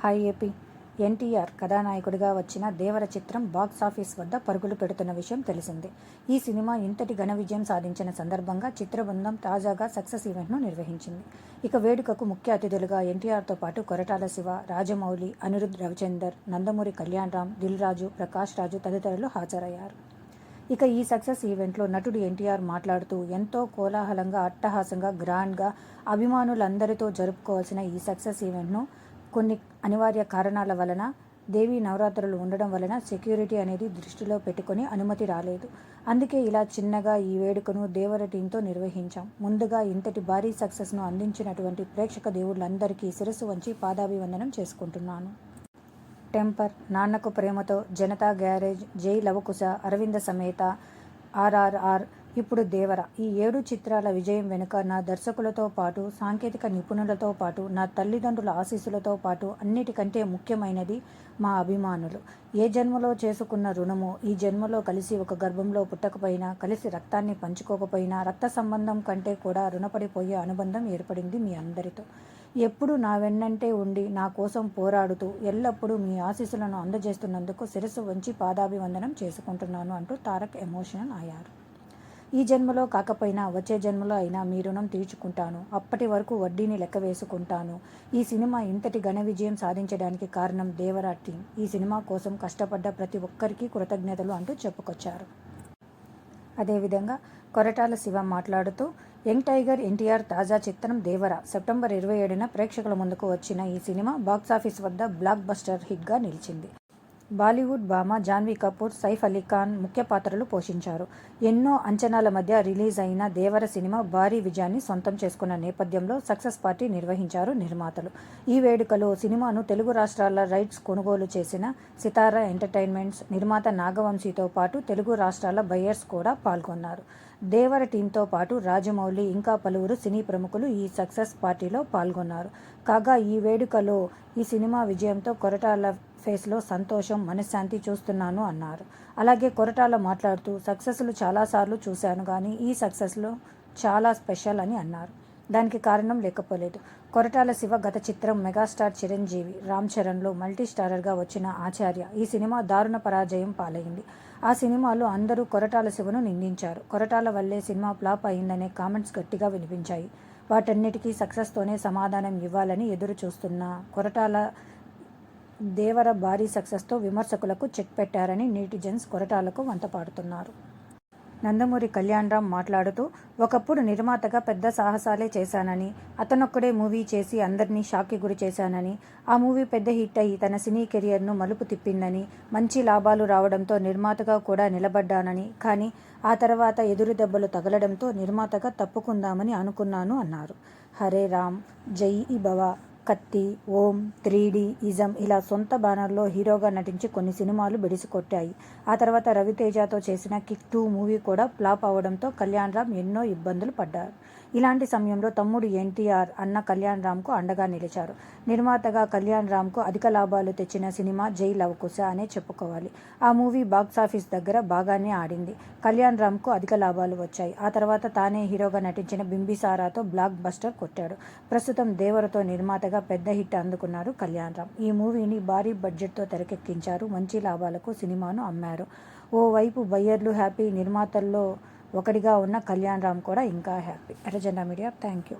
Hi AP. NTR కథానాయకుడిగా వచ్చిన దేవర చిత్రం బాక్స్ ఆఫీస్ వద్ద పరుగులు పెడుతున్న విషయం తెలిసిందే. ఈ సినిమా ఇంతటి ఘన విజయం సాధించిన సందర్భంగా చిత్ర బృందం తాజాగా సక్సెస్ ఈవెంట్ను నిర్వహించింది. ఇక వేడుకకు ముఖ్య అతిథులుగా ఎన్టీఆర్తో పాటు కొరటాల శివ రాజమౌళి అనిరుద్ రవిచందర్ నందమూరి కళ్యాణ్ రామ్ దిల్ రాజు ప్రకాష్ రాజు తదితరులు హాజరయ్యారు. ఇక ఈ సక్సెస్ ఈవెంట్లో నటుడు ఎన్టీఆర్ మాట్లాడుతూ ఎంతో కోలాహలంగా అట్టహాసంగా గ్రాండ్గా అభిమానులందరితో జరుపుకోవాల్సిన ఈ సక్సెస్ ఈవెంట్ను కొన్ని అనివార్య కారణాల వలన దేవి నవరాత్రులు ఉండడం వలన సెక్యూరిటీ అనేది దృష్టిలో పెట్టుకొని అనుమతి రాలేదు. అందుకే ఇలా చిన్నగా ఈ వేడుకను దేవర టీంతో నిర్వహించాం. ముందుగా ఇంతటి భారీ సక్సెస్ను అందించినటువంటి ప్రేక్షక దేవుళ్ళందరికీ శిరస్సు వంచి పాదాభివందనం చేసుకుంటున్నాను. టెంపర్ నాన్నకు ప్రేమతో జనతా గ్యారేజ్ జై లవకుశ అరవింద సమేత ఆర్ఆర్ఆర్ ఇప్పుడు దేవర. ఈ ఏడు చిత్రాల విజయం వెనుక నా దర్శకులతో పాటు సాంకేతిక నిపుణులతో పాటు నా తల్లిదండ్రుల ఆశీస్సులతో పాటు అన్నిటికంటే ముఖ్యమైనది మా అభిమానులు. ఏ జన్మలో చేసుకున్న రుణమో ఈ జన్మలో కలిసి ఒక గర్భంలో పుట్టకపోయినా కలిసి రక్తాన్ని పంచుకోకపోయినా రక్త సంబంధం కంటే కూడా రుణపడిపోయే అనుబంధం ఏర్పడింది మీ అందరితో. ఎప్పుడు నా వెన్నంటే ఉండి నా కోసం పోరాడుతూ ఎల్లప్పుడూ మీ ఆశీస్సులను అందజేస్తున్నందుకు శిరస్సు వంచి పాదాభివందనం చేసుకుంటున్నాను అంటూ తారక్ ఎమోషనల్ అయ్యారు. ఈ జన్మలో కాకపోయినా వచ్చే జన్మలో అయినా మీ రుణం తీర్చుకుంటాను. అప్పటి వరకు వడ్డీని లెక్క వేసుకుంటాను. ఈ సినిమా ఇంతటి ఘన విజయం సాధించడానికి కారణం దేవరా టీం ఈ సినిమా కోసం కష్టపడ్డ ప్రతి ఒక్కరికి కృతజ్ఞతలు అంటూ చెప్పుకొచ్చారు. అదేవిధంగా కొరటాల శివ మాట్లాడుతూ యంగ్ టైగర్ ఎన్టీఆర్ తాజా చిత్రం దేవర. సెప్టెంబర్ ఇరవై ఏడున ప్రేక్షకుల ముందుకు వచ్చిన ఈ సినిమా బాక్సాఫీస్ వద్ద బ్లాక్ బస్టర్ హిట్గా నిలిచింది. బాలీవుడ్ భామ జాన్వీ కపూర్ సైఫ్ అలీ ఖాన్ ముఖ్య పాత్రలు పోషించారు. ఎన్నో అంచనాల మధ్య రిలీజ్ అయిన దేవర సినిమా భారీ విజయాన్ని సొంతం చేసుకున్న నేపథ్యంలో సక్సెస్ పార్టీ నిర్వహించారు నిర్మాతలు. ఈ వేడుకలో సినిమాను తెలుగు రాష్ట్రాల రైట్స్ కొనుగోలు చేసిన సితారా ఎంటర్టైన్మెంట్స్ నిర్మాత నాగవంశీతో పాటు తెలుగు రాష్ట్రాల బయ్యర్స్ కూడా పాల్గొన్నారు. దేవర టీంతో పాటు రాజమౌళి ఇంకా పలువురు సినీ ప్రముఖులు ఈ సక్సెస్ పార్టీలో పాల్గొన్నారు. కాగా ఈ వేడుకలో ఈ సినిమా విజయంతో కొరటాల ఫేస్లో సంతోషం మనశ్శాంతి చూస్తున్నాను అన్నారు. అలాగే కొరటాల మాట్లాడుతూ సక్సెస్లు చాలాసార్లు చూశాను కానీ ఈ సక్సెస్లో చాలా స్పెషల్ అని అన్నారు. దానికి కారణం లేకపోలేదు. కొరటాల శివ గత చిత్రం మెగాస్టార్ చిరంజీవి రామ్ చరణ్లో మల్టీ స్టారర్గా వచ్చిన ఆచార్య. ఈ సినిమా దారుణ పరాజయం పాలైంది. ఆ సినిమాలో అందరూ కొరటాల శివను నిందించారు. కొరటాల వల్లే సినిమా ఫ్లాప్ అయిందనే కామెంట్స్ గట్టిగా వినిపించాయి. వాటన్నిటికీ సక్సెస్తోనే సమాధానం ఇవ్వాలని ఎదురు చూస్తున్న కొరటాల దేవర భారీ సక్సెస్తో విమర్శకులకు చెక్ పెట్టారని నీటిజన్స్ కొరటాలకు వంతపాడుతున్నారు. నందమూరి కళ్యాణ్ రామ్ మాట్లాడుతూ ఒకప్పుడు నిర్మాతగా పెద్ద సాహసాలే చేశానని అతనొక్కడే మూవీ చేసి అందరినీ షాక్కి గురి చేశానని ఆ మూవీ పెద్ద హిట్ అయ్యి తన సినీ కెరియర్ను మలుపు తిప్పిందని మంచి లాభాలు రావడంతో నిర్మాతగా కూడా నిలబడ్డానని కానీ ఆ తర్వాత ఎదురు దెబ్బలు తగలడంతో నిర్మాతగా తప్పుకుందామని అనుకున్నాను అన్నారు. హరే రామ్ జై భవ. కత్తి ఓం త్రీ డి ఇజం ఇలా సొంత బ్యానర్లో హీరోగా నటించి కొన్ని సినిమాలు బెడిసికొట్టాయి. ఆ తర్వాత రవితేజతో చేసిన కిక్ టూ మూవీ కూడా ఫ్లాప్ అవడంతో కళ్యాణ్ రామ్ ఎన్నో ఇబ్బందులు పడ్డారు. ఇలాంటి సమయంలో తమ్ముడు ఎన్టీఆర్ అన్న కళ్యాణ్ రామ్కు అండగా నిలిచారు. నిర్మాతగా కళ్యాణ్ రామ్కు అధిక లాభాలు తెచ్చిన సినిమా జై లవకుశ అనే చెప్పుకోవాలి. ఆ మూవీ బాక్సాఫీస్ దగ్గర బాగానే ఆడింది. కళ్యాణ్ రామ్కు అధిక లాభాలు వచ్చాయి. ఆ తర్వాత తానే హీరోగా నటించిన బింబిసారాతో బ్లాక్ బస్టర్ కొట్టాడు. ప్రస్తుతం దేవరతో నిర్మాతగా పెద్ద హిట్ అందుకున్నారు కళ్యాణ్ రామ్. ఈ మూవీని భారీ బడ్జెట్తో తెరకెక్కించారు. మంచి లాభాలకు సినిమాను అమ్మారు. ఓవైపు బయ్యర్లు హ్యాపీ నిర్మాతల్లో ఒకటిగా ఉన్న కళ్యాణ్ రామ్ కూడా ఇంకా happy Errajenda media thank you